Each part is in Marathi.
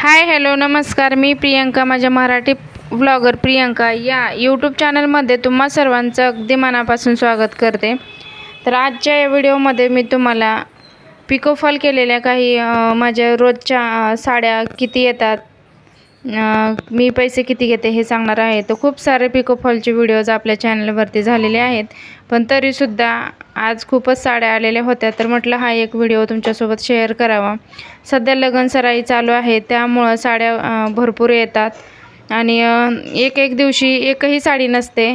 हाय हॅलो नमस्कार. मी प्रियंका माझ्या मराठी व्लॉगर प्रियंका. या यूट्यूब चॅनलमध्ये तुम्हा सर्वांचं अगदी मनापासून स्वागत करते. तर आजच्या या व्हिडिओमध्ये मी तुम्हाला पिकोफॉल केलेल्या काही माझ्या रोजच्या साड्या किती येतात मी पैसे किती घेते हे सांगणार आहे. तर खूप सारे पिकोफॉलचे व्हिडिओज आपल्या चॅनलवरती झालेले आहेत. पण तरीसुद्धा आज खूपच साड्या आलेल्या होत्या. तर म्हटलं हा एक व्हिडिओ तुमच्यासोबत शेअर करावा. सध्या लग्न सराई चालू आहे. त्यामुळं साड्या भरपूर येतात. आणि एक एक दिवशी एकही साडी नसते.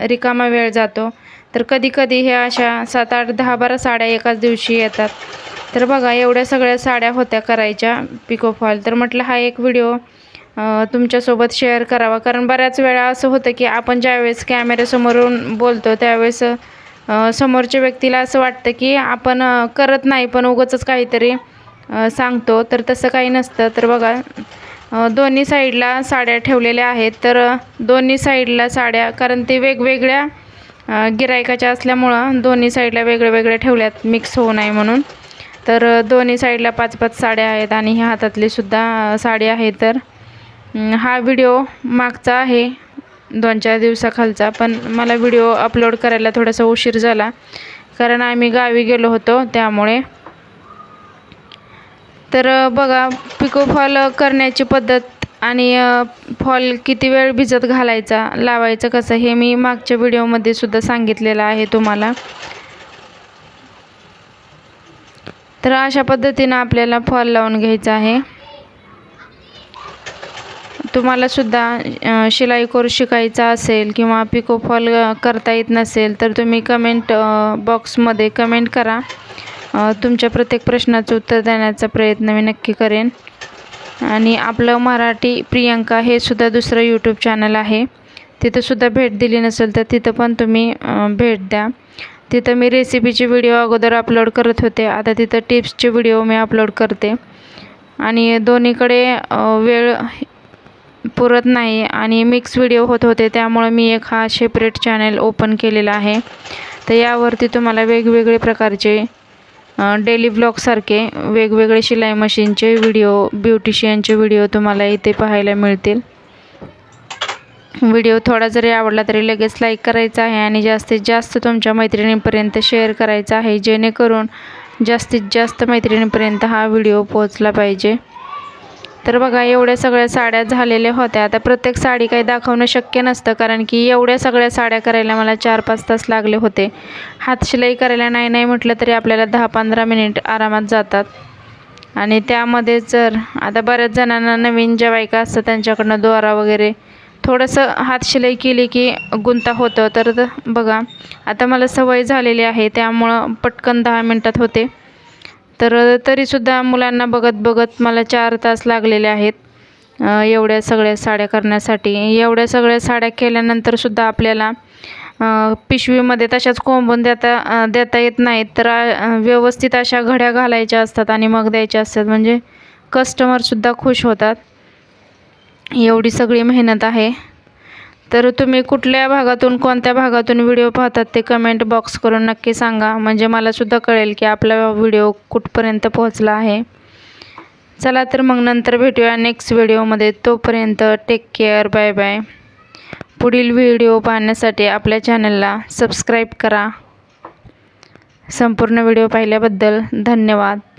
रिकामा वेळ जातो. तर कधी कधी ह्या अशा सात आठ दहा बारा साड्या एकाच दिवशी येतात. तर बघा एवढ्या सगळ्या साड्या होत्या करायच्या पिकोफॉल तर म्हटलं हा एक व्हिडिओ तुमच्यासोबत शेअर करावा. कारण बऱ्याच वेळा असं होतं की आपण ज्यावेळेस कॅमेऱ्यासमोरून बोलतो त्यावेळेस समोरच्या व्यक्तीला असं वाटतं की आपण करत नाही पण उगाचच काहीतरी सांगतो. तर तसं काही नसतं. तर बघा दोन्ही साईडला साड्या ठेवलेल्या आहेत. तर दोन्ही साईडला साड्या कारण ते वेगवेगळ्या गिरायकाच्या असल्यामुळं दोन्ही साईडला वेगळ्या वेगळ्या ठेवल्यात मिक्स होऊ नये म्हणून. तर दोन्ही साईडला पाच पाच साड्या आहेत आणि ह्या हातातलीसुद्धा साडी आहे. तर हा व्हिडिओ मागचा आहे. दोन चार दिवसाखालचा पण मला व्हिडिओ अपलोड करायला थोडासा उशीर झाला. कारण आम्ही गावी गेलो होतो त्यामुळे. तर बघा पिको फॉल करण्याची पद्धत आणि फॉल किती वेळ भिजत घालायचा लावायचं कसं हे मी मागच्या व्हिडिओमध्ये सुद्धा सांगितलेलं आहे तुम्हाला. तर अशा पद्धतीनं आपल्याला फॉल लावून घ्यायचा आहे. तुम्हाला सुद्धा शिलाई कोर्स शिकायचा असेल किंवा पिको फॉल करता येत नसेल तर तुम्ही कमेंट बॉक्समध्ये कमेंट करा. तुमच्या प्रत्येक प्रश्नाचं उत्तर देण्याचा प्रयत्न मी नक्की करेन. आणि आपलं मराठी प्रियंका हे सुद्धा दुसरं यूट्यूब चॅनल आहे. तिथं सुद्धा भेट दिली नसेल तर तिथं पण तुम्ही भेट द्या. तिथं मी रेसिपीचे व्हिडिओ अगोदर अपलोड करत होते. आता तिथं टिप्सचे व्हिडिओ मी अपलोड करते. आणि दोन्हीकडे वेळ पुरत नाही आणि मिक्स व्हिडिओ होत होते त्यामुळे मी एक हा सेपरेट चॅनल ओपन केलेला आहे. तर यावरती तुम्हाला वेगवेगळे प्रकारचे डेली ब्लॉगसारखे वेगवेगळे शिलाई मशीनचे व्हिडिओ ब्युटिशियनचे व्हिडिओ तुम्हाला इथे पाहायला मिळतील. व्हिडिओ थोडा जरी आवडला तरी लगेच लाईक करायचा आहे आणि जास्तीत जास्त तुमच्या मैत्रिणींपर्यंत शेअर करायचा आहे जेणेकरून जास्तीत जास्त मैत्रिणींपर्यंत हा व्हिडिओ पोहोचला पाहिजे. तर बघा एवढ्या सगळ्या साड्या झालेल्या होत्या. आता प्रत्येक साडी काही दाखवणं शक्य नसतं कारण की एवढ्या सगळ्या साड्या करायला मला चार पाच तास लागले होते. हातशिलाई करायला नाही नाही म्हटलं तरी आपल्याला दहा पंधरा मिनिट आरामात जातात. आणि त्यामध्ये जर आता बऱ्याच जणांना नवीन ज्या बायका असतात त्यांच्याकडनं दोरा वगैरे थोडंसं हातशिलाई केली की गुंता होतं. तर बघा आता मला सवय झालेली आहे त्यामुळं पटकन दहा मिनटात होते. तर तरीसुद्धा मुलांना बघत बघत मला चार तास लागलेले आहेत. एवढ्या सगळ्या साड्या करण्यासाठी. एवढ्या सगळ्या साड्या केल्यानंतरसुद्धा आपल्याला पिशवीमध्ये तशाच कोंबून देता देता येत नाहीत. तर व्यवस्थित अशा घड्या घालायच्या असतात आणि मग द्यायच्या असतात. म्हणजे कस्टमरसुद्धा खुश होतात. एवढी सगळी मेहनत आहे. तर तुम्ही कुठल्या भागातून कोणत्या भागातून व्हिडिओ पाहतात ते कमेंट बॉक्स करून नक्की सांगा. म्हणजे मलासुद्धा कळेल की आपला व्हिडिओ कुठपर्यंत पोहोचला आहे. चला तर मग नंतर भेटूया नेक्स्ट व्हिडिओमध्ये तोपर्यंत टेक केअर बाय बाय पुढील व्हिडिओ पाहण्यासाठी आपल्या चॅनलला सबस्क्राईब करा. संपूर्ण व्हिडिओ पाहिल्याबद्दल धन्यवाद.